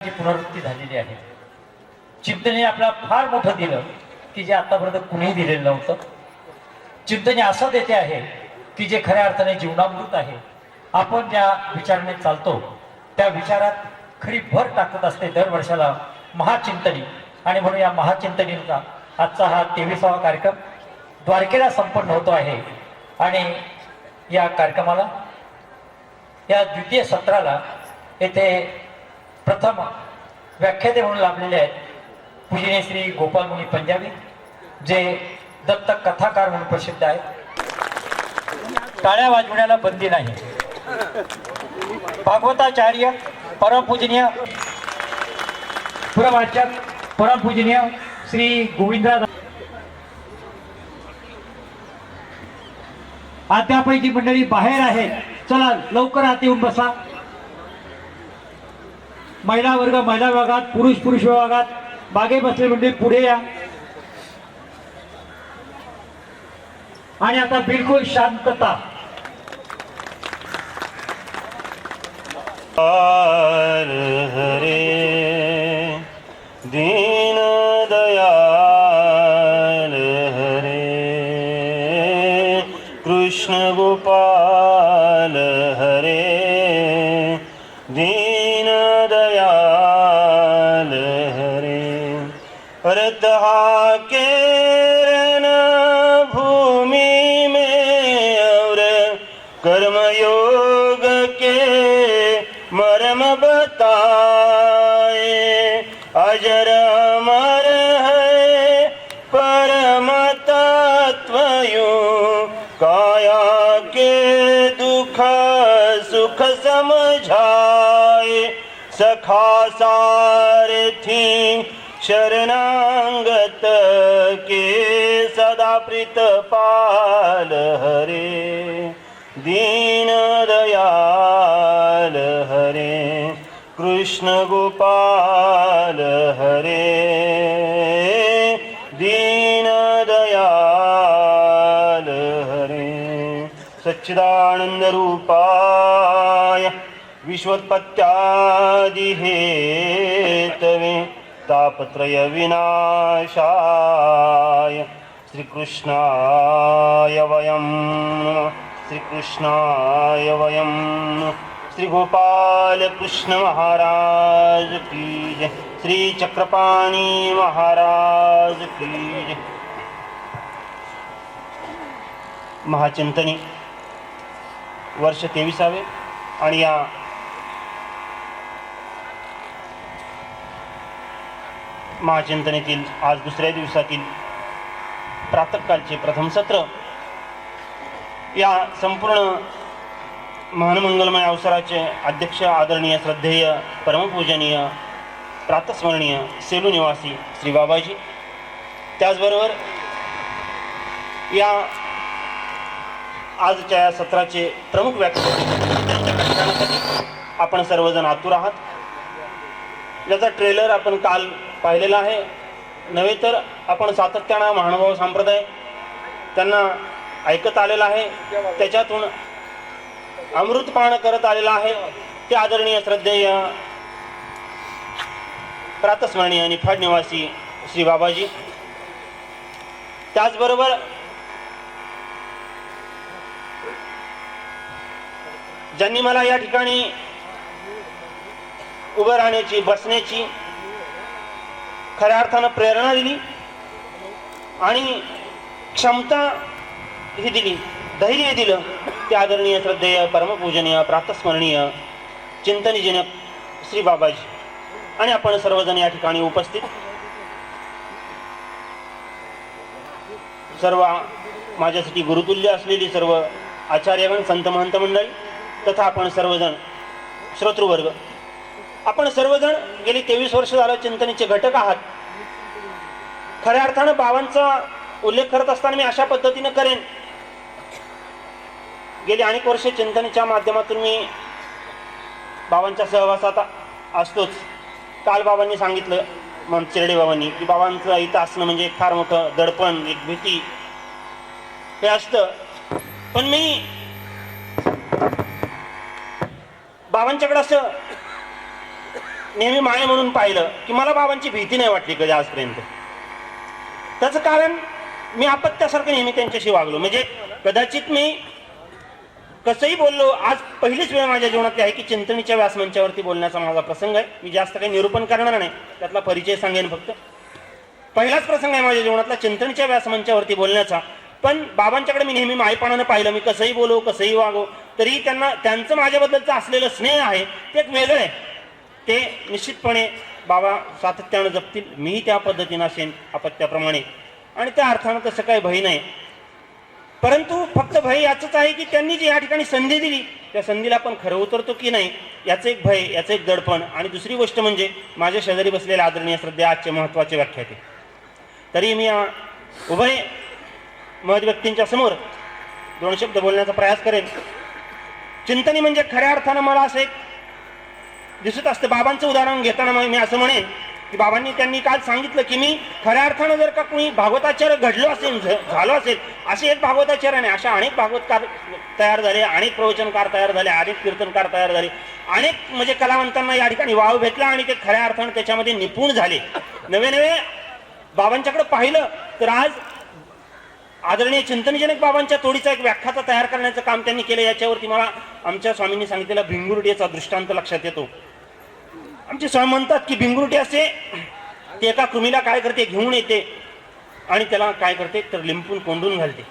ची पुनरावृत्ती झालेली आहे. चिंतने आपल्याला फार मोठं दिलं की जे आतापर्यंत कुणीही दिलेलं नव्हतं. चिंतने असं देते आहे की जे खऱ्या अर्थाने जीवनामृत आहे. आपण ज्या विचाराने चालतो त्या विचारात खरी भर टाकत असते दर वर्षाला महाचिंतनी. आणि म्हणून या महाचिंतनीचा आजचा हा तेविसावा कार्यक्रम द्वारकेला संपन्न होतो आहे. आणि या कार्यक्रमाला या द्वितीय सत्राला येथे प्रथम व्याख्याते म्हणून लाभलेले आहेत पूजनीय श्री गोपाल मुनी पंजाबी जे दत्त कथाकार म्हणून प्रसिद्ध आहेत. टाळ्या वाजवण्याला बंदी नाही. भागवताचार्य परमपूजनीय पुरवाचक परमपूजनीय श्री गोविंदराज अद्यापही मंडळी बाहेर आहेत. चला लवकर आत येऊन बसा. महिला वर्ग महिला विभागात पुरुष पुरुष विभागात. मागे बसले म्हणजे पुढे या. आणि आता बिलकुल शांतता. हरे दीन समझाए सखा सारथी शरणांगत के सदा प्रीत पाल हरे दीन दयाल हरे कृष्ण गोपाल हरे दीन दयाल हरे सच्चिदानंद रूपा श्वोत्पत्यादि हे तवे तापत्रय विनाशाय श्रीकृष्णाय वयं श्रीकृष्णाय वयं नमः श्री गोपाल कृष्ण महाराज की जय। श्री चक्रपाणी महाराज की जय। महाचिंतनी वर्ष तेविसावे आणि या महाचिंतनेतील आज दुसऱ्या दिवसातील प्रातःकालचे प्रथम सत्र. या संपूर्ण महानमंगलमय अवसराचे अध्यक्ष आदरणीय श्रद्धेय परमपूजनीय प्रातस्मरणीय सेलू निवासी श्री बाबाजी. त्याचबरोबर या आजच्या या सत्राचे प्रमुख व्याख्या आपण सर्वजण आतुर आहात. याचा ट्रेलर आपण काल पाहिलेला आहे. नव्हे तर आपण सातत्यानं महानुभाव संप्रदाय त्यांना ऐकत आलेला आहे. त्याच्यातून अमृतपान करत आलेला आहे. ते आदरणीय श्रद्धेय प्रातस्मरणीय निफाड निवासी श्री बाबाजी. त्याचबरोबर ज्यांनी मला या ठिकाणी उभं राहण्याची बसण्याची खऱ्या अर्थानं प्रेरणा दिली आणि क्षमता ही दिली धैर्य दिलं. ते आदरणीय श्रद्धेय परमपूजनीय प्रातस्मरणीय चिंतनीजनक श्री बाबाजी. आणि आपण सर्वजण या ठिकाणी उपस्थित. सर्व माझ्यासाठी गुरुतुल्य असलेली सर्व आचार्यगण संत महंत मंडळी तथा आपण सर्वजण श्रोतृवर्ग आपण सर्वजण गेली तेवीस वर्ष झालं चिंतनेचे घटक आहात. खऱ्या अर्थानं बाबांचा उल्लेख करत असताना मी अशा पद्धतीनं करेन. गेली अनेक वर्ष चिंतनेच्या माध्यमातून मी बाबांच्या सहवासात असतोच. काल बाबांनी सांगितलं मग चिरडे बाबांनी की बाबांचं इथं असणं म्हणजे एक फार मोठं दडपण एक भीती. हे असतं. पण मी बाबांच्याकडे असं नेहमी माय म्हणून पाहिलं की मला बाबांची भीती नाही वाटली कधी आजपर्यंत. त्याचं कारण मी आपत्यासारखं नेहमी त्यांच्याशी वागलो. म्हणजे कदाचित मी कसंही बोललो आज पहिलीच वेळ माझ्या जीवनातली आहे की चिंतनीच्या व्यासमंचावरती बोलण्याचा माझा प्रसंग आहे. मी जास्त काही निरूपण करणार नाही. त्यातला परिचय सांगेन फक्त. पहिलाच प्रसंग आहे माझ्या जीवनातला चिंतनीच्या व्यासमंचावरती बोलण्याचा. पण बाबांच्याकडे मी नेहमी मायपणानं पाहिलं. मी कसंही बोलो कसंही वागो तरी त्यांना त्यांचं माझ्याबद्दलचं असलेलं स्नेह आहे ते एक वेगळं आहे. ते निश्चितपणे बाबा सातत्यानं जपतील. मीही त्या पद्धतीनं असेन अपत्याप्रमाणे. आणि त्या अर्थानं तसं काही भय नाही. परंतु फक्त भय याचंच आहे की त्यांनी जी या ठिकाणी संधी दिली त्या संधीला आपण खरं उतरतो की नाही याचं एक भय याचं एक दडपण. आणि दुसरी गोष्ट म्हणजे माझ्या शेजारी बसलेले आदरणीय श्रद्धे आजचे महत्त्वाचे व्याख्याते तरी मी या उभय महद व्यक्तींच्या समोर दोन शब्द बोलण्याचा प्रयास करेन. चिंतनी म्हणजे खऱ्या अर्थानं मला असं एक दिसत असतं. बाबांचं उदाहरण घेताना मग मी असं म्हणेन की बाबांनी त्यांनी काल सांगितलं की मी खऱ्या अर्थानं जर का कोणी भागवताचार्य घडलो असेल झ- झालो असेल असे एक भागवताचार्य नाही अशा अनेक भागवतकार तयार झाले अनेक प्रवचनकार तयार झाले अनेक कीर्तनकार तयार झाले अनेक म्हणजे कलावंतांना या ठिकाणी वाव भेटला आणि ते खऱ्या अर्थानं त्याच्यामध्ये निपुण झाले. नवे नवे बाबांच्याकडे पाहिलं तर आज आदरणीय चिंतनजनक बाबांच्या तोडीचा एक व्याख्याता तयार करण्याचं काम त्यांनी केलं. याच्यावरती मला आमच्या स्वामींनी सांगितलेला भिंगुर्डीचा दृष्टांत लक्षात येतो. आमचे स्वामी म्हणतात की भिंगुर्टी असे ते एका कृमीला काय करते घेऊन येते आणि त्याला काय करते तर लिंपून कोंडून घालते.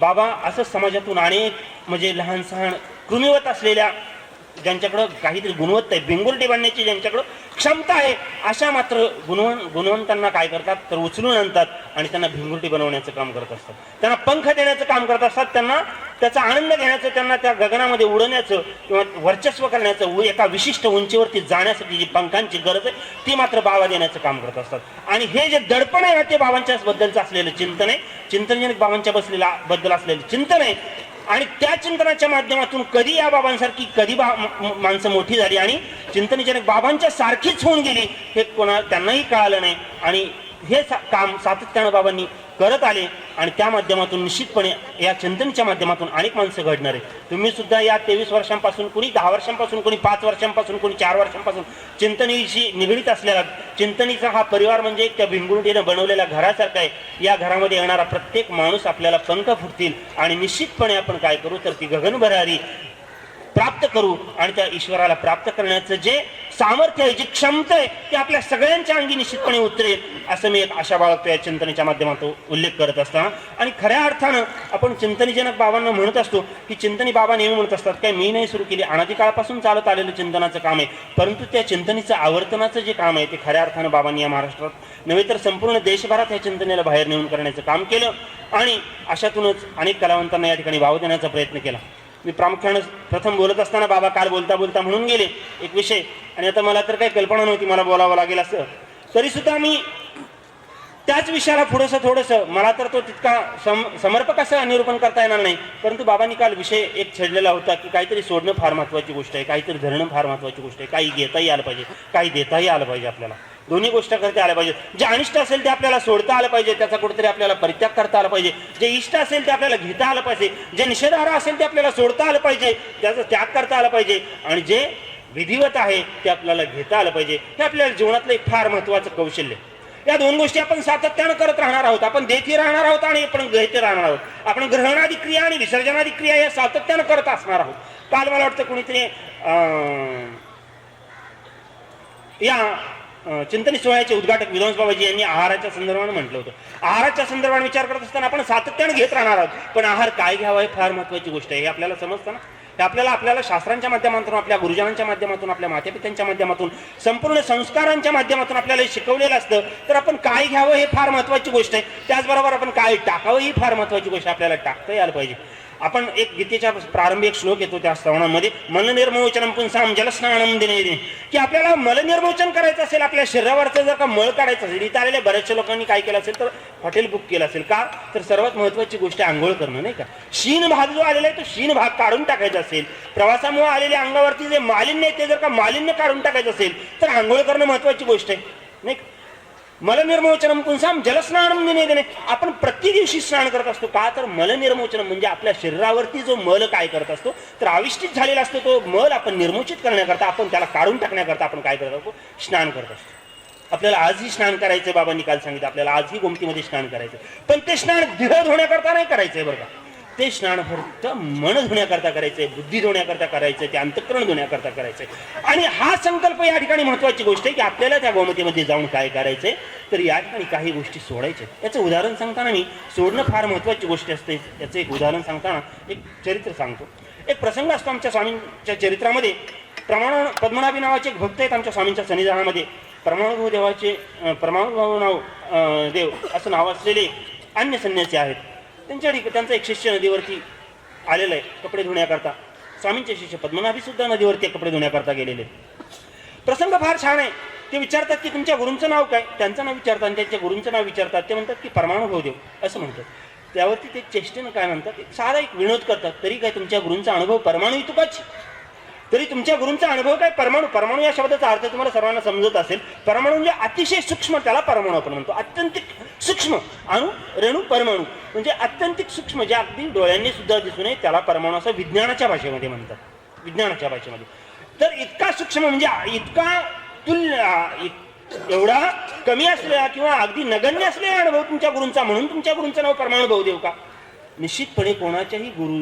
बाबा असं समाजातून अनेक म्हणजे लहान सहान कृमीवत असलेल्या ज्यांच्याकडं काहीतरी गुणवत्ता आहे भिंगुरटी बांधण्याची ज्यांच्याकडं क्षमता आहे अशा मात्र गुणवन गुणवंतांना काय करतात? तर उचलून आणतात आणि त्यांना भिंगुरटी बनवण्याचं काम करत असतात. त्यांना पंख देण्याचं काम करत असतात त्यांना त्याचा आनंद घेण्याचं त्यांना त्या गगनामध्ये उडवण्याचं किंवा वर्चस्व करण्याचं एका विशिष्ट उंचीवरती जाण्यासाठी जी पंखांची गरज आहे ती मात्र बाबा देण्याचं काम करत असतात. आणि हे जे दडपण आहे ना ते बाबांच्या बद्दलचं असलेलं चिंतन आहे. चिंतनजनक बाबांच्या बसलेला बद्दल असलेलं चिंतन आहे. आणि त्या चिंतनाच्या माध्यमातून कधी या बाबांसारखी कधी बा माणसं मोठी झाली आणि चिंतनजनक बाबांच्या सारखीच होऊन गेली हे कोणा त्यांनाही कळालं नाही. आणि हे सा- काम सातत्यानं बाबांनी करत आले आणि त्या माध्यमातून निश्चितपणे या चिंतनच्या माध्यमातून अनेक माणसं घडणार आहे तुम्ही सुद्धा या तेवीस वर्षांपासून कुणी दहा वर्षांपासून कुणी पाच वर्षांपासून कुणी चार वर्षांपासून चिंतनीशी निगडीत असलेला चिंतनीचा हा परिवार म्हणजे एक त्या भिंगुरटीनं बनवलेल्या घरासारखा आहे. या घरामध्ये येणारा प्रत्येक माणूस आपल्याला पंख फुटतील आणि निश्चितपणे आपण काय करू? तर ती गगनभरारी प्राप्त करू आणि त्या ईश्वराला प्राप्त करण्याचं जे सामर्थ्य आहे जी क्षमता आहे ती आपल्या सगळ्यांच्या अंगी निश्चितपणे उतरेल असं मी एक आशा बाळगतो या चिंतनेच्या माध्यमातून उल्लेख करत असताना. आणि खऱ्या अर्थानं आपण चिंतनीजनक बाबांना म्हणत असतो की चिंतनी बाबा नेहमी म्हणत असतात काय मी नाही सुरू केली अनादिकाळापासून चालत आलेलं चिंतनाचं काम आहे. परंतु त्या चिंतनीचं आवर्तनाचं जे काम आहे ते खऱ्या अर्थानं बाबांनी या महाराष्ट्रात नव्हे तर संपूर्ण देशभरात या चिंतनेला बाहेर नेऊन करण्याचं काम केलं आणि अशातूनच अनेक कलावंतांना या ठिकाणी वाव देण्याचा प्रयत्न केला. मी प्रामुख्यानं प्रथम बोलत असताना बाबा काल बोलता बोलता म्हणून गेले एक विषय. आणि आता मला तर काही कल्पना नव्हती मला बोलावं लागेल असं. तरीसुद्धा मी त्याच विषयाला थोडंसं थोडंसं मला तर तो तितका सम समर्पक असं निरूपण करता येणार नाही. परंतु बाबांनी काल विषय एक छेडलेला होता की काहीतरी सोडणं फार महत्त्वाची गोष्ट आहे काहीतरी धरणं फार महत्त्वाची गोष्ट आहे. काही घेताही आलं पाहिजे काही देताही आलं पाहिजे आपल्याला. दोन्ही गोष्ट करता आल्या पाहिजे जे अनिष्ट असेल ते आपल्याला सोडता आलं पाहिजे त्याचा कुठेतरी आपल्याला परित्याग करता आला पाहिजे. जे इष्ट असेल ते आपल्याला घेता आलं पाहिजे. जे निषेधार्ह असेल ते आपल्याला सोडता आलं पाहिजे. त्याचा त्याग करता आला पाहिजे. आणि जे विधिवत आहे ते आपल्याला घेता आलं पाहिजे. हे आपल्या जीवनातलं एक फार महत्त्वाचं कौशल्य. या दोन गोष्टी आपण सातत्यानं करत राहणार आहोत. आपण देती राहणार आहोत आणि आपण घेते राहणार आहोत. आपण ग्रहणादी क्रिया आणि विसर्जनादी क्रिया या सातत्यानं करत असणार आहोत. काल मला वाटतं कोणीतरी अं, या चिंतनी सोहळ्याचे उद्घाटक विध्वंस बाबाजी यांनी आहाराच्या संदर्भाने म्हटलं होतं. आहाराच्या संदर्भाने विचार करत असताना आपण सातत्याने घेत राहणार आहोत. पण आहार काय घ्यावा हे फार महत्वाची गोष्ट आहे. हे आपल्याला समजतं ना? हे आपल्याला आपल्याला शास्त्रांच्या माध्यमातून आपल्या गुरुजनांच्या माध्यमातून आपल्या मातेपित्यांच्या माध्यमातून संपूर्ण संस्कारांच्या माध्यमातून आपल्याला शिकवलेलं असतं. तर आपण काय घ्यावं हे फार महत्वाची गोष्ट आहे. त्याचबरोबर आपण काय टाकावं ही फार महत्वाची गोष्ट आहे. आपल्याला टाकता यायला पाहिजे. आपण एक गीतेच्या प्रारंभी एक श्लोक येतो त्या श्रवणामध्ये मलनिर्मोचनम पुंसाम जलस्नानम दिने की आपल्याला मलनिर्मोचन करायचं असेल आपल्या शरीरावरचं जर का मळ काढायचं असेल इथं आलेल्या बऱ्याचशा लोकांनी काय केलं असेल तर हॉटेल बुक केलं असेल. का? तर सर्वात महत्वाची गोष्ट आहे आंघोळ करणं नाही का? शीन भाग जो आलेला आहे तो शीन भाग काढून टाकायचा असेल. प्रवासामुळे आलेल्या अंगावरती जे मालिन्य आहे ते जर का मालिन्य काढून टाकायचं असेल तर आंघोळ करणं महत्वाची गोष्ट आहे नाही का? मलनिर्मोचनम पुंसाम जलस्नानम म्हणजे निवेदने आपण प्रति दिवशी स्नान करत असतो. का तर मलनिर्मोचनम म्हणजे आपल्या शरीरावरती जो मल काय करत असतो तर आविष्टित झालेला असतो तो मल आपण निर्मोचित करण्याकरता आपण त्याला काढून टाकण्याकरता आपण काय करत असतो? स्नान करत असतो. आपल्याला आजही स्नान करायचंय बाबांनी काल सांगितलं आपल्याला आजही गोमतीमध्ये स्नान करायचं पण ते स्नान देह धुण्याकरता नाही करायचंय बरं का. ते स्नान फक्त मन धुण्याकरता करायचंय बुद्धी धुण्याकरता करायचंय ते अंतकरण धुण्याकरता करायचंय आणि हा संकल्प या ठिकाणी महत्वाची गोष्ट आहे की आपल्याला त्या गोमतीमध्ये जाऊन काय करायचंय तर या ठिकाणी काही गोष्टी सोडायच्या याचं उदाहरण सांगताना मी सोडणं फार महत्वाची गोष्ट असते. याचं एक उदाहरण सांगताना एक चरित्र सांगतो. एक प्रसंग असतो आमच्या स्वामींच्या चरित्रामध्ये. प्रमाण पद्मनाभी नावाचे एक भक्त आहेत आमच्या स्वामींच्या सन्निधानामध्ये. प्रमाणभाऊ देवाचे प्रमाणभाऊ नाव देव असं नाव असलेले अन्य संन्यासी आहेत. त्यांच्या ठिक त्यांचा एक शिष्य नदीवरती आलेला आहे कपडे धुण्याकरता. स्वामींचे शिष्य पद्मनाभी सुद्धा नदीवरती कपडे धुण्याकरता गेलेले. आहेत. प्रसंग फार छान आहे. ते विचारतात की तुमच्या गुरूंचं नाव काय? त्यांचं नाव विचारतात आणि त्यांच्या गुरूंचं नाव विचारतात. ते म्हणतात की परमाणुभाऊ देव असं म्हणतात. त्यावरती ते चेष्टेनं काय म्हणतात साधा एक विनोद करतात तरी काय तुमच्या गुरूंचा अनुभव परमाणू तुकाच तरी तुमच्या गुरूंचा अनुभव काय? परमाणू परमाणू या शब्दाचा अर्थ तुम्हाला सर्वांना समजत असेल. परमाणू म्हणजे अतिशय सूक्ष्म त्याला परमाणू आपण म्हणतो. अत्यंतिक सूक्ष्म अणु रेणू परमाणू. म्हणजे अत्यंतिक सूक्ष्म जे अगदी डोळ्यांनी सुद्धा दिसू नये त्याला परमाणू असं विज्ञानाच्या भाषेमध्ये म्हणतात. विज्ञानाच्या भाषेमध्ये. तर इतका सूक्ष्म म्हणजे इतका तुल्य एवढा कमी असलेला किंवा अगदी नगण्य असलेला अनुभव तुमच्या गुरूंचा म्हणून तुमच्या गुरूंचं नाव परमाणू भाऊ देव का? निश्चितपणे कोणाच्याही गुरु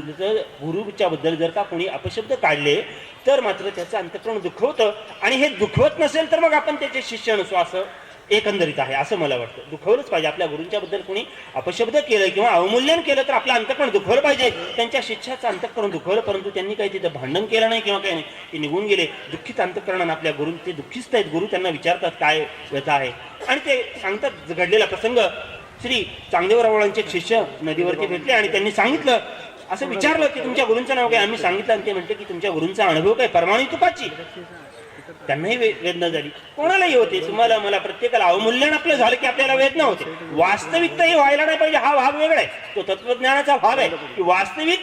गुरुच्या बद्दल जर का कोणी अपशब्द काढले तर मात्र त्याचं अंतकरण दुखवतं. आणि हे दुखवत नसेल तर मग आपण त्याचे शिष्य नसू असं एकंदरीत आहे असं मला वाटतं. दुखवलंच पाहिजे. आपल्या गुरूंच्या बद्दल कोणी अपशब्द केलं किंवा अवमूल्यन केलं तर आपलं अंतकरण दुखवलं पाहिजे. त्यांच्या शिष्याचं अंतकरण दुखवलं परंतु त्यांनी काही तिथं भांडण केलं नाही किंवा काही नाही ते निघून गेले. दुःखित अंतकरणानं आपल्या गुरु ते दुःखीच आहेत. गुरु त्यांना विचारतात काय व्यथा आहे? आणि ते सांगतात घडलेला प्रसंग श्री चांगदेवरावळांचे एक शिष्य नदीवरती भेटले आणि त्यांनी सांगितलं असं विचारलं की तुमच्या गुरूंचं नाव काय? आम्ही सांगितलं आणि ते म्हणते की तुमच्या गुरूंचा अनुभव काय? परमाणू तुपाची. त्यांनाही वेदना झाली. कोणालाही होते. तुम्हाला मला प्रत्येकाला अवमूल्यन आपलं झालं की आपल्याला वेदना होते. वास्तविकता हे व्हायला नाही पाहिजे. हा भाग वेगळा आहे. तो तत्वज्ञानाचा भाग आहे. की वास्तविक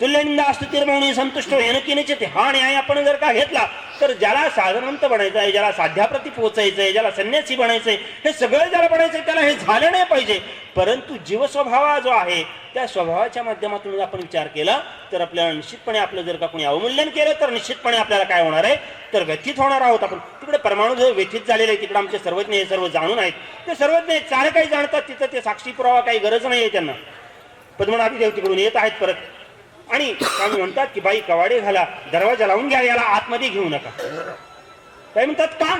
तुल्यनिंदा असतो निर्मवणी संतुष्ट येणकिनेचे ते हा न्याय आपण जर का घेतला तर ज्याला साधारणत बनायचं आहे ज्याला साध्याप्रती पोहोचायचं आहे ज्याला संन्यासी बनायचंय हे सगळं ज्याला बनायचंय त्याला हे झालं नाही पाहिजे. परंतु जीवस्वभाव जो आहे त्या स्वभावाच्या माध्यमातून जर आपण विचार केला तर आपल्याला निश्चितपणे आपलं जर का कोणी अवमूल्यन केलं तर निश्चितपणे आपल्याला काय होणार आहे? तर व्यथित होणार आहोत आपण. तिकडे परमाणू जो व्यथित झालेले आहे तिकडे आमचे सर्वज्ञ हे सर्व जाणून आहेत. ते सर्वज्ञ चार काही जाणतात तिथं ते साक्षी पुरावा काही गरज नाही आहे त्यांना. पद्मनाभी देव तिकडून येत आहेत परत. आणि स्वामी म्हणतात की बाई कवाडे घाला दरवाजा लावून घ्या याला आतमध्ये घेऊ नका. काय म्हणतात? का?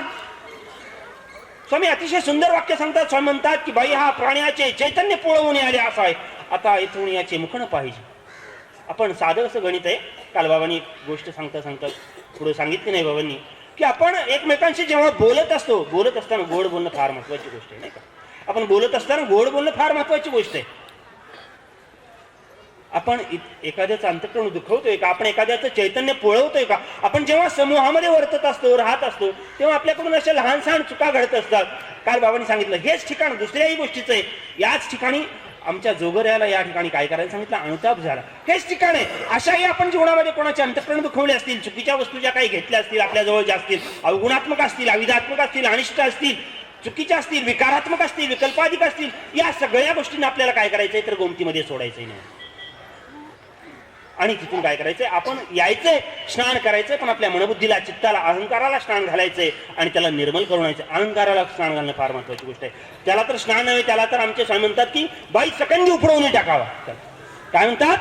स्वामी अतिशय सुंदर वाक्य सांगतात. स्वामी म्हणतात की बाई हा प्राण्याचे चैतन्य पोळवून आले असं आहे. आता इथून याचे मुखणं पाहिजे. आपण साधं असं गणित आहे? काल बाबांनी गोष्ट सांगता सांगता पुढे सांगितली नाही बाबांनी की आपण एकमेकांशी जेव्हा बोलत असतो बोलत असताना गोड बोलणं फार महत्वाची गोष्ट आहे नाही का? आपण बोलत असताना गोड बोलणं फार महत्वाची गोष्ट आहे. आपण एखाद्याचं अंतकरण दुखवतोय का? आपण एखाद्याचं चैतन्य पोळवतोय का? आपण जेव्हा समूहामध्ये वर्तत असतो राहत असतो तेव्हा आपल्याकडून अशा लहान सहान चुका घडत असतात. काल बाबांनी सांगितलं हेच ठिकाण दुसऱ्याही गोष्टीचं आहे. याच ठिकाणी आमच्या जोगऱ्याला या ठिकाणी काय करायला सांगितलं? अनुताप झाला. हेच ठिकाण आहे. अशाही आपण जीवनामध्ये कोणाचे अंतकरण दुखवले असतील चुकीच्या वस्तू ज्या काही घेतल्या असतील आपल्या ज्या असतील अवगुणात्मक असतील अविधात्मक असतील अनिष्ट असतील चुकीच्या असतील विकारात्मक असतील विकल्पाधिक असतील या सगळ्या गोष्टींना आपल्याला काय करायचंय? तर गोमतीमध्ये सोडायचंही नाही. आणि तिथून काय करायचंय? आपण यायचंय स्नान करायचंय पण आपल्या मनबुद्धीला चित्ताला अहंकाराला स्नान घालायचंय आणि त्याला निर्मल करून यायचं अहंकाराला स्नान घालणं फार महत्वाची गोष्ट आहे. त्याला तर स्नान नव्हे त्याला तर आमचे स्वामी म्हणतात की बाई सकंजी उपडवून टाकावा. काय म्हणतात?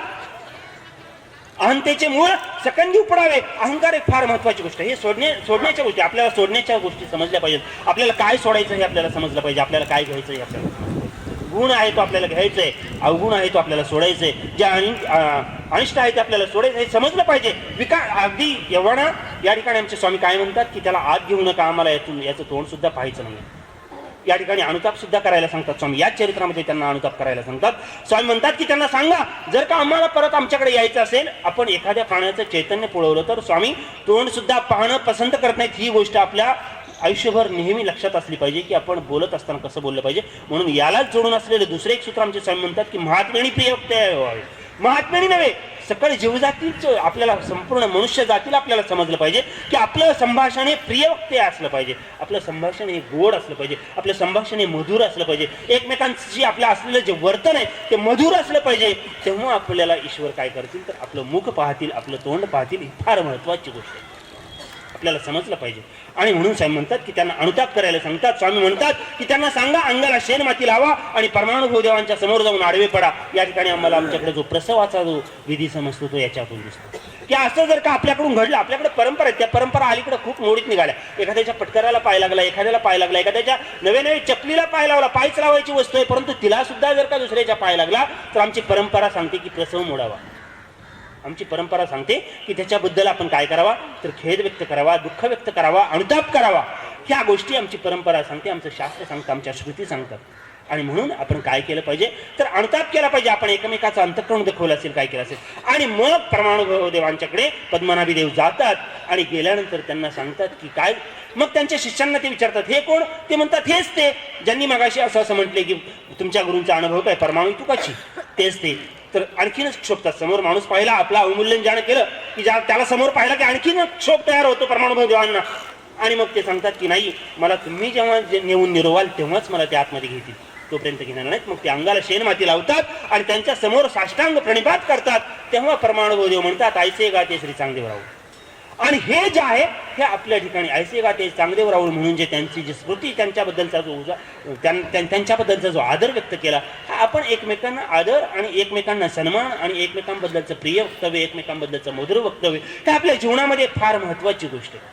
अहंतेचे मूळ सकंदी उपडावे. अहंकार एक फार महत्वाची गोष्ट आहे. हे सोडणे सोडण्याच्या गोष्टी आपल्याला सोडण्याच्या गोष्टी समजल्या पाहिजेत. आपल्याला काय सोडायचं हे आपल्याला समजलं पाहिजे. आपल्याला काय घ्यायचं हे आपल्याला गुण आहे तो आपल्याला घ्यायचंय. अवगुण आहे तो आपल्याला सोडायचंय. जे आणि अं, अनिष्ट आहे ते आपल्याला सोडायचं हे समजलं पाहिजे. विकार अगदी एवढा या ठिकाणी आमचे स्वामी काय म्हणतात की त्याला आत घेऊ नका आम्हाला यातून याचं तोंड सुद्धा पाहायचं नाही या ठिकाणी अनुताप सुद्धा करायला सांगतात स्वामी. याच चरित्रामध्ये त्यांना अनुताप करायला सांगतात. स्वामी म्हणतात की त्यांना सांगा जर का आम्हाला परत आमच्याकडे यायचं असेल आपण एखाद्या प्राण्याचं चैतन्य पुळवलं तर स्वामी तोंड सुद्धा पाहणं पसंत करत नाहीत. ही गोष्ट आपल्या आयुष्यभर नेहमी लक्षात असली पाहिजे की आपण बोलत असताना कसं बोललं पाहिजे. म्हणून यालाच जोडून असलेले दुसरे एक सूत्र आमचे स्वामी म्हणतात की महात्मेणी प्रिय व्हावे महात्म्याने नव्हे सकळ जीवजातीच आपल्याला संपूर्ण मनुष्य जातीला आपल्याला समजलं पाहिजे की आपलं संभाषण हे प्रियवक्ते असलं पाहिजे. आपलं संभाषण हे गोड असलं पाहिजे. आपलं संभाषण हे मधुर असलं पाहिजे. एकमेकांशी आपलं असलेलं जे वर्तन आहे ते मधुर असलं पाहिजे. तेव्हा आपल्याला ईश्वर काय करतील? तर आपलं मुख पाहतील आपलं तोंड पाहतील ही फार महत्वाची गोष्ट आहे. आपल्याला समजलं पाहिजे. आणि म्हणून स्वामी म्हणतात की त्यांना अनुताप करायला सांगतात. स्वामी म्हणतात की त्यांना सांगा अंगाला शेण माती लावा आणि परमानुभव देवांच्या समोर जाऊन आडवे पडा. या ठिकाणी आम्हाला आमच्याकडे जो प्रसवाचा जो विधी समजतो तो याच्यातून दिसतो. की असं जर का आपल्याकडून घडलं आपल्याकडे परंपरा आहेत. त्या परंपरा अलीकडे खूप मोडीत निघाल्या. एखाद्याच्या पटकऱ्याला पाय लागला एखाद्याला पाय लागला एखाद्याच्या नवे नवे चपलीला पाय लावला पायच लावायची वस्तू आहे परंतु तिला सुद्धा जर का दुसऱ्याच्या पाय लागला तर आमची परंपरा सांगते की प्रसव मोडावा. आमची परंपरा सांगते की त्याच्याबद्दल आपण काय करावा? तर खेद व्यक्त करावा दुःख व्यक्त करावा अनुताप करावा. ह्या गोष्टी आमची परंपरा सांगते आमचं शास्त्र सांगतं आमच्या श्रुती सांगतात. आणि म्हणून आपण काय केलं पाहिजे? तर अनुताप केला पाहिजे. आपण एकमेकाचं अंतकरण दाखवलं असेल काय केलं असेल. आणि मग परमानुभव देवांच्याकडे पद्मनाभी देव जातात आणि गेल्यानंतर त्यांना सांगतात की काय? मग त्यांच्या शिष्यांना ते विचारतात हे कोण? ते म्हणतात हेच ते. ज्यांनी मगाशी असं असं म्हटले की तुमच्या गुरूंचा अनुभव काय? परमाणू तुकाची तेच ते. तर आणखीनच क्षोभतात समोर. माणूस पाहिला आपला अवमूल्यन ज्यानं केलं की ज्या त्याला समोर पाहिला की आणखीन क्षोभ तयार होतो परमानुभव देवांना आणि मग ते सांगतात की नाही मला तुम्ही जेव्हा जे नेऊन निरोवाल तेव्हाच मला ते आतमध्ये घेतील. तोपर्यंत घेणार नाहीत. मग ते अंगाला शेण माती लावतात आणि त्यांच्यासमोर साष्टांग प्रणिपात करतात. तेव्हा परमाणुभाव देव म्हणतात आयसे गाते श्री चांगदेवराव. आणि हे जे आहे हे आपल्या ठिकाणी ऐसेगा ते चांगदेव राहुल म्हणून जे त्यांची जी स्मृती त्यांच्याबद्दलचा जो त्यां- त्यांच्याबद्दलचा जो आदर व्यक्त केला हा आपण एकमेकांना आदर आणि एकमेकांना सन्मान आणि एकमेकांबद्दलचं प्रिय वक्तव्य एकमेकांबद्दलचं मधुर वक्तव्य हे आपल्या जीवनामध्ये फार महत्वाची गोष्ट आहे.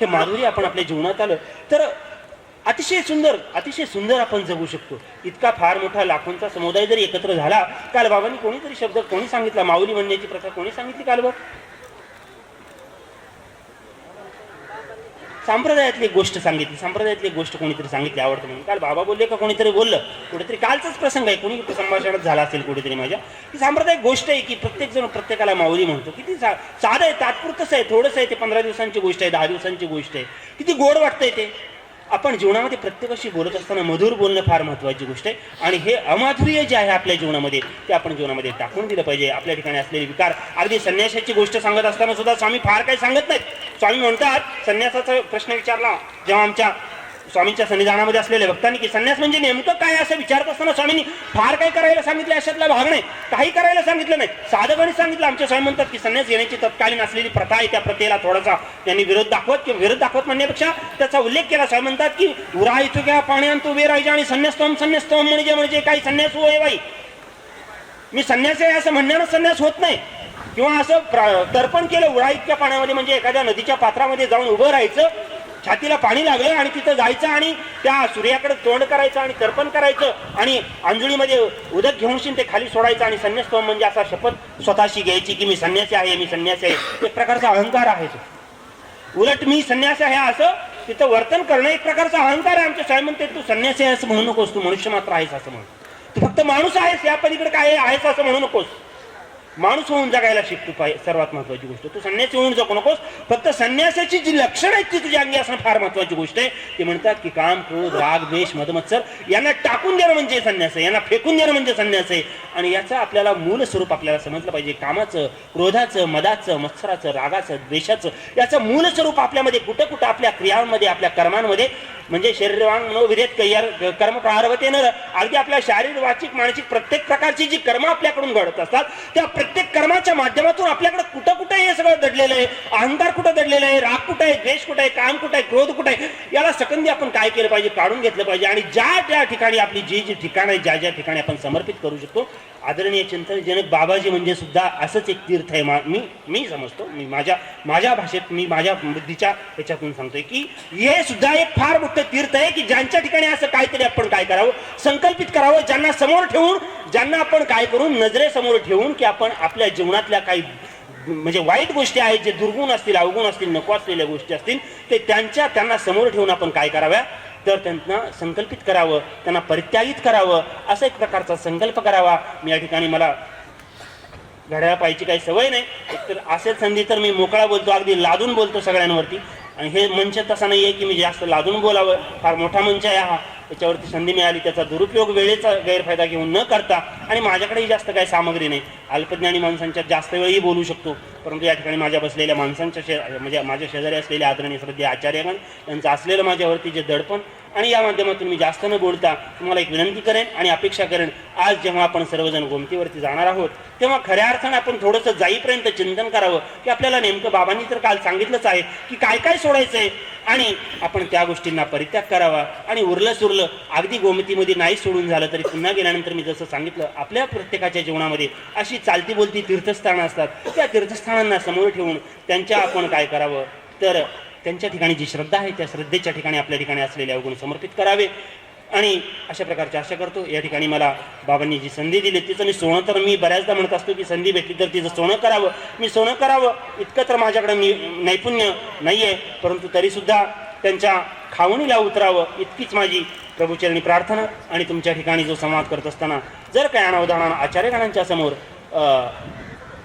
हे माधुरी आपण आपल्या जीवनात आलं तर अतिशय सुंदर अतिशय सुंदर आपण जगू शकतो. इतका फार मोठा लाखोंचा समुदाय जरी एकत्र झाला काल बाबांनी कोणीतरी शब्द कोणी सांगितला? माऊली म्हणण्याची प्रथा कोणी सांगितली काल बघ संप्रदायातली एक गोष्ट सांगितली संप्रदायातली गोष्ट कोणीतरी सांगितली आवडतं म्हणून. काल बाबा बोलले का कोणीतरी बोललं? कुठेतरी कालचाच प्रसंग आहे. कोणी संभाषणात झाला असेल कुठेतरी माझ्या? ही सांप्रदायिक गोष्ट आहे की प्रत्येक जण प्रत्येकाला माऊली म्हणतो. किती सा- साधं आहे तात्पुरतंच आहे? थोडंसं आहे ते पंधरा दिवसांची गोष्ट आहे दहा दिवसांची गोष्ट आहे. किती गोड वाटतंय ते. आपण जीवनामध्ये प्रत्येकाशी बोलत असताना मधुर बोलणं फार महत्त्वाची गोष्ट आहे. आणि हे अमाधुर्य जे आहे आपल्या जीवनामध्ये ते आपण जीवनामध्ये टाकून दिलं पाहिजे. आपल्या ठिकाणी असलेले विकार अगदी संन्याशाची गोष्ट सांगत असताना सुद्धा स्वामी फार काही सांगत नाहीत. स्वामी म्हणतात संन्यासाचा प्रश्न विचारला. जेव्हा आमच्या स्वामींच्या सन्निधानामध्ये असलेल्या भक्तांनी की संन्यास म्हणजे नेमकं काय असं विचारत असताना स्वामींनी फार काही करायला सांगितलं अशातला भाग नाही. काही करायला सांगितलं नाही. साधं सांगितलं. आमच्या स्वामी म्हणतात की संन्यास घेण्याची तत्कालीन असलेली प्रथा आहे त्या प्रथेला थोडासा त्यांनी विरोध दाखवत किंवा विरोध दाखवत म्हणण्यापेक्षा त्याचा उल्लेख केला. स्वामी म्हणतात की उरा इथं घ्या पाण्यात उभे राहायचे आणि संन्यास्तम संन्यास्तम म्हणजे म्हणजे काही संन्यास होय बाई. मी संन्यास आहे असं म्हणण्यानं संन्यास होत नाही. किंवा असं प्रा- तर्पण केलं उडा इतक्या पाण्यामध्ये म्हणजे एखाद्या नदीच्या पात्रामध्ये जाऊन उभं राहायचं छातीला पाणी लागलं आणि तिथं जायचं आणि त्या सूर्याकडे तोंड करायचं आणि तर्पण करायचं आणि अंजुळीमध्ये उदक घेऊन शिन ते खाली सोडायचं आणि संन्यास म्हणजे असा शपथ स्वतःशी घ्यायची की मी संन्यासी आहे मी संन्यासी आहे. एक प्रकारचा अहंकार आहे तो. उलट मी संन्यासी आहे असं तिथं वर्तन करणं एक प्रकारचा अहंकार आहे. आमच्या साहेब म्हणते तू संन्यासी आहे असं म्हणू नकोस तू मनुष्य मात्र आहेस असं म्हण तू फक्त माणूस आहेस या पलीकडे काय आहेस असं म्हणू नकोस. माणूस होऊन जगायला शिकतो पाहिजे सर्वात महत्वाची गोष्ट. तू संन्यासी होऊन जगू नकोस फक्त संन्यासाची जी लक्षणं आहेत ती तुझ्या अंगी असणं फार महत्वाची गोष्ट आहे. ते म्हणतात की काम क्रोध राग द्वेष मदमत्सर यांना टाकून देणं म्हणजे संन्यास आहे यांना फेकून देणं म्हणजे संन्यास आहे. आणि याचं आपल्याला मूल स्वरूप आपल्याला समजलं पाहिजे. कामाचं क्रोधाचं मदाचं मत्सराचं रागाचं द्वेषाचं याचं मूल स्वरूप आपल्यामध्ये कुठं कुठं आपल्या क्रियांमध्ये आपल्या कर्मांमध्ये म्हणजे शरीरवांग मनोविधेत कैयार कर्म प्रारभतेनं अगदी आपल्या शारीरिक वाचिक मानसिक प्रत्येक प्रकारची जी कर्म आपल्याकडून घडत असतात त्या प्रत्येक कर्माच्या माध्यमातून आपल्याकडे कुठं कुठं हे सगळं दडलेलं आहे? अहंकार कुठं दडलेलं आहे? राग कुठं आहे? द्वेष कुठं आहे? काम कुठं आहे? क्रोध कुठं आहे? याला सकंदी आपण काय केलं पाहिजे? काढून घेतलं पाहिजे. आणि ज्या त्या ठिकाणी आपली जी जी ठिकाणं आहे ज्या ज्या ठिकाणी आपण समर्पित करू शकतो आदरणीय चिंतनजनक बाबाजी म्हणजे सुद्धा असंच एक तीर्थ आहे मा- मी मी समजतो. मी माझ्या माझ्या भाषेत मी माझ्या बुद्धीच्या ह्याच्यातून सांगतोय की हे सुद्धा एक फार मोठं तीर्थ आहे की ज्यांच्या ठिकाणी असं काहीतरी आपण काय करावं संकल्पित करावं ज्यांना समोर ठेवून ज्यांना आपण काय करून नजरेसमोर ठेवून की आपण आपल्या जीवनातल्या काही म्हणजे वाईट गोष्टी आहेत जे दुर्गुण असतील अवगुण असतील नको असलेल्या गोष्टी असतील ते त्यांच्या त्यांना समोर ठेवून आपण काय कराव्या? तर त्यांना संकल्पित करावं त्यांना परित्यागित करावं असा एक प्रकारचा संकल्प करावा मी या ठिकाणी मला घड्याळ पाहिजे काही सवय नाही. तर असेल संधी तर मी मोकळा बोलतो अगदी लादून बोलतो सगळ्यांवरती. आणि हे मंच तसा नाही आहे की मी जास्त लादून बोलावं. फार मोठा मंच आहे हा. त्याच्यावरती संधी मिळाली त्याचा दुरुपयोग वेळेचा गैरफायदा घेऊन न करता आणि माझ्याकडेही जास्त काही सामग्री नाही. अल्पज्ञानी माणसांच्या जास्त वेळही बोलू शकतो. परंतु या ठिकाणी माझ्या बसलेल्या माणसांच्या शे म्हणजे माझ्या शेजारी असलेल्या आदरणीय श्रद्धे आचार्यगण यांचं असलेलं माझ्यावरती जे दडपण आणि या माध्यमातून मी जास्त न बोलता तुम्हाला एक विनंती करेन आणि अपेक्षा करेन आज जेव्हा आपण सर्वजण गोमतीवरती जाणार आहोत तेव्हा खऱ्या अर्थानं आपण थोडंसं जाईपर्यंत चिंतन करावं की आपल्याला नेमकं बाबांनी तर काल सांगितलंच आहे की काय काय सोडायचं आहे आणि आपण त्या गोष्टींना परित्याग करावा आणि उरलं सुरलं अगदी गोमतीमध्ये नाही सोडून झालं तरी पुन्हा गेल्यानंतर मी जसं सांगितलं आपल्या प्रत्येकाच्या जीवनामध्ये अशी चालती बोलती तीर्थस्थानं असतात. त्या तीर्थस्थानांना समोर ठेवून त्यांच्या आपण काय करावं? तर त्यांच्या ठिकाणी जी श्रद्धा आहे त्या श्रद्धेच्या ठिकाणी आपल्या ठिकाणी असलेले अवगुण समर्पित करावे. आणि अशा प्रकारची आशा करतो या ठिकाणी मला बाबांनी जी संधी दिली तिचं मी सोनं तर मी बऱ्याचदा म्हणत असतो की संधी भेटली तर तिचं सोनं करावं. मी सोनं करावं इतकं तर माझ्याकडे मी नैपुण्य नाही आहे परंतु तरीसुद्धा त्यांच्या खावणीला उतरावं इतकीच माझी प्रभूचरणी प्रार्थना आणि तुमच्या ठिकाणी जो संवाद करत असताना जर काही अनावधानानं आचार्यगणांच्या समोर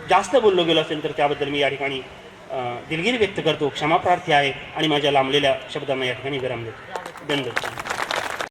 जास्त बोललो गेलो असेल तर त्याबद्दल मी या ठिकाणी दिलगिरी व्यक्त करतो क्षमाप्रार्थी आहे आणि माझ्या लांबलेल्या शब्दांना या ठिकाणी विराम देतो धन्यवाद